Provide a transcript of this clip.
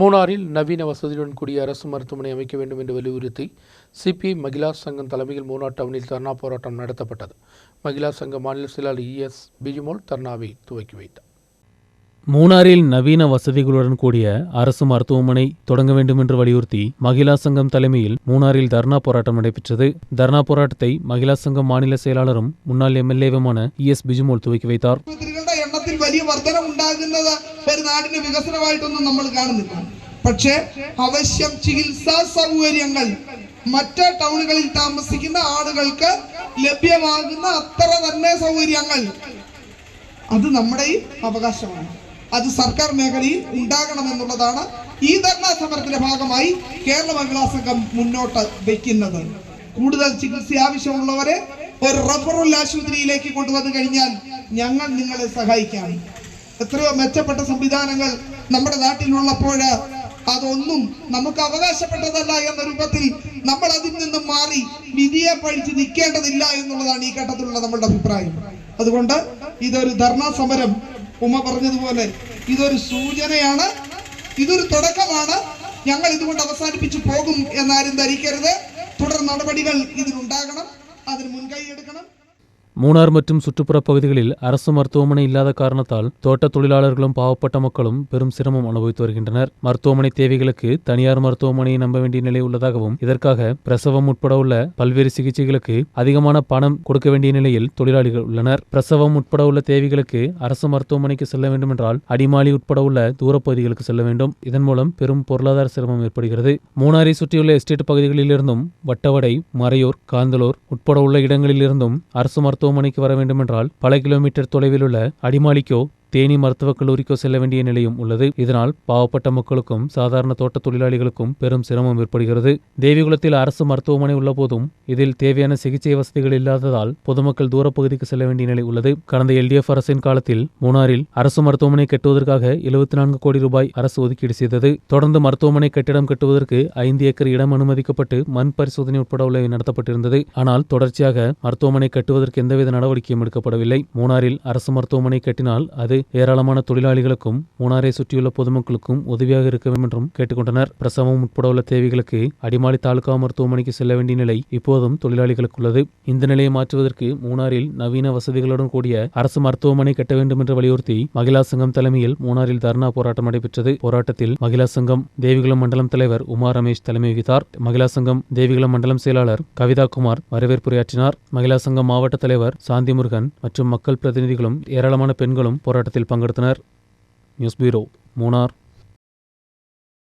மூணாறில் நவீன வசதியுடன் கூடிய அரசு மருத்துவமனை அமைக்க வேண்டும் என்று வலியுறுத்தி சிபிஐ மகிழா சங்கம் தலைமையில் மூணார் டவுனில் தர்ணா போராட்டம் நடத்தப்பட்டது. மகிழா சங்க மாநில செயலாளர் இஎஸ் பிஜுமோல் தர்ணாவை துவக்கி வைத்தார். மூணாறில் நவீன வசதிகளுடன் கூடிய அரசு மருத்துவமனை தொடங்க வேண்டும் என்று வலியுறுத்தி மகிழா சங்கம் தலைமையில் மூணாரில் தர்ணா போராட்டம் நடைபெற்றது. தர்ணா போராட்டத்தை மகிழா சங்கம் மாநில செயலாளரும் முன்னாள் எம்எல்ஏவுமான இ எஸ் பிஜுமோல் துவக்கி வைத்தார். വർധന ഉണ്ടാകുന്നത് ഒരു നാടിന് വികസനമായിട്ടൊന്നും നമ്മൾ കാണുന്നില്ല. പക്ഷേ അവശ്യം ചികിത്സാ സൗകര്യങ്ങൾ മറ്റ് ടൗണുകളിൽ താമസിക്കുന്ന ആളുകൾക്ക് ലഭ്യമാകുന്ന അത്ര തന്നെ സൗകര്യങ്ങൾ. അത് നമ്മുടെ ഈ അവകാശമാണ്. അത് സർക്കാർ മേഖലയിൽ ഉണ്ടാകണം എന്നുള്ളതാണ് ഈ ധർണാ സമരത്തിന്റെ ഭാഗമായി കേരള മഹിളാ സംഘം മുന്നോട്ട് വെക്കുന്നത് കൂടുതൽ ചികിത്സ ആവശ്യമുള്ളവരെ ഒരു റഫറൽ ആശുപത്രിയിലേക്ക് കൊണ്ടുവന്നു കഴിഞ്ഞാൽ ഞങ്ങൾ നിങ്ങളെ സഹായിക്കാം. എത്രയോ മെച്ചപ്പെട്ട സംവിധാനങ്ങൾ നമ്മുടെ നാട്ടിലുള്ളപ്പോൾ അതൊന്നും നമുക്ക് അവകാശപ്പെട്ടതല്ല എന്ന രൂപത്തിൽ നമ്മൾ അതിൽ നിന്നും മാറി വിധിയെ പഴിച്ച് നിൽക്കേണ്ടതില്ല എന്നുള്ളതാണ് ഈ ഘട്ടത്തിലുള്ള നമ്മളുടെ അഭിപ്രായം. അതുകൊണ്ട് ഇതൊരു ധർണാ സമരം. ഉമ്മ പറഞ്ഞതുപോലെ ഇതൊരു സൂചനയാണ് ഇതൊരു തുടക്കമാണ്. ഞങ്ങൾ ഇതുകൊണ്ട് അവസാനിപ്പിച്ചു പോകും എന്നാരും ധരിക്കരുത്. തുടർ നടപടികൾ ഇതിനുണ്ടാകണം അതിന് മുൻകൈ എടുക്കണം. மூணார் மற்றும் சுற்றுப்புற பகுதிகளில் அரசு மருத்துவமனை இல்லாத காரணத்தால் தோட்ட தொழிலாளர்களும் பாவப்பட்ட மக்களும் பெரும் சிரமம் அனுபவித்து வருகின்றனர். மருத்துவமனை தேவைகளுக்கு தனியார் மருத்துவமனையை நம்ப வேண்டிய நிலை உள்ளதாகவும் இதற்காக பிரசவம் உட்பட உள்ள பல்வேறு சிகிச்சைகளுக்கு அதிகமான பணம் கொடுக்க வேண்டிய நிலையில் தொழிலாளிகள் உள்ளனர். பிரசவம் உட்பட உள்ள தேவைகளுக்கு அரசு மருத்துவமனைக்கு செல்ல வேண்டும் என்றால் அடிமாலி உட்பட உள்ள தூரப்பகுதிகளுக்கு செல்ல வேண்டும். இதன் மூலம் பெரும் பொருளாதார சிரமம் ஏற்படுகிறது. மூணாரை சுற்றியுள்ள எஸ்டேட் பகுதிகளிலிருந்தும் வட்டவடை மறையூர் காந்தலூர் உட்பட உள்ள இடங்களிலிருந்தும் அரசு மருத்துவ மருத்துவமனைக்கு வர வேண்டுமென்றால் பல கிலோமீட்டர் தொலைவில் உள்ள அடிமாலிக்கோ தேனி மருத்துவக் கல்லூரிக்கோ செல்ல வேண்டிய நிலையும் உள்ளது. இதனால் பாவப்பட்ட மக்களுக்கும் சாதாரண தோட்ட தொழிலாளிகளுக்கும் பெரும் சிரமம் ஏற்படுகிறது. தேவிகுளத்தில் அரசு மருத்துவமனை உள்ளபோதும் இதில் தேவையான சிகிச்சை வசதிகள் இல்லாததால் பொதுமக்கள் தூரப்பகுதிக்கு செல்ல வேண்டிய நிலை உள்ளது. கடந்த எல்டிஎஃப் அரசின் காலத்தில் மூணாறில் அரசு மருத்துவமனை கட்டுவதற்காக எழுபத்தி நான்கு கோடி ரூபாய் அரசு ஒதுக்கீடு செய்தது. தொடர்ந்து மருத்துவமனை கட்டிடம் கட்டுவதற்கு ஐந்து ஏக்கர் இடம் அனுமதிக்கப்பட்டு மண் பரிசோதனை உட்பட உள்ளவை நடத்தப்பட்டிருந்தது. ஆனால் தொடர்ச்சியாக மருத்துவமனை கட்டுவதற்கு எந்தவித நடவடிக்கையும் எடுக்கப்படவில்லை. மூணாறில் அரசு மருத்துவமனை கட்டினால் அது ஏராளமான தொழிலாளிகளுக்கும் மூணாரை சுற்றியுள்ள பொதுமக்களுக்கும் உதவியாக இருக்க வேண்டும் என்றும் கேட்டுக்கொண்டனர். பிரசவம் உட்பட உள்ள தேவைகளுக்கு அடிமாலி தாலுகா மருத்துவமனைக்கு செல்ல வேண்டிய நிலை இப்போதும் தொழிலாளிகளுக்கு உள்ளது. இந்த நிலையை மாற்றுவதற்கு மூணாறில் நவீன வசதிகளுடன் கூடிய அரசு மருத்துவமனை கட்ட வேண்டும் என்று வலியுறுத்தி மகிழா சங்கம் தலைமையில் மூணாரில் தர்ணா போராட்டம் நடைபெற்றது. போராட்டத்தில் மகிழா சங்கம் தேவிகுளம் மண்டலம் தலைவர் உமா ரமேஷ் தலைமை வகித்தார். மகிழா சங்கம் தேவிகுளம் மண்டலம் செயலாளர் கவிதா குமார் வரவேற்புரையாற்றினார். மகிழா சங்கம் மாவட்ட தலைவர் சாந்தி முருகன் மற்றும் மக்கள் பிரதிநிதிகளும் ஏராளமான பெண்களும் போராட்டத்தில் பங்கெடுத்தனர். News bureau Munnar.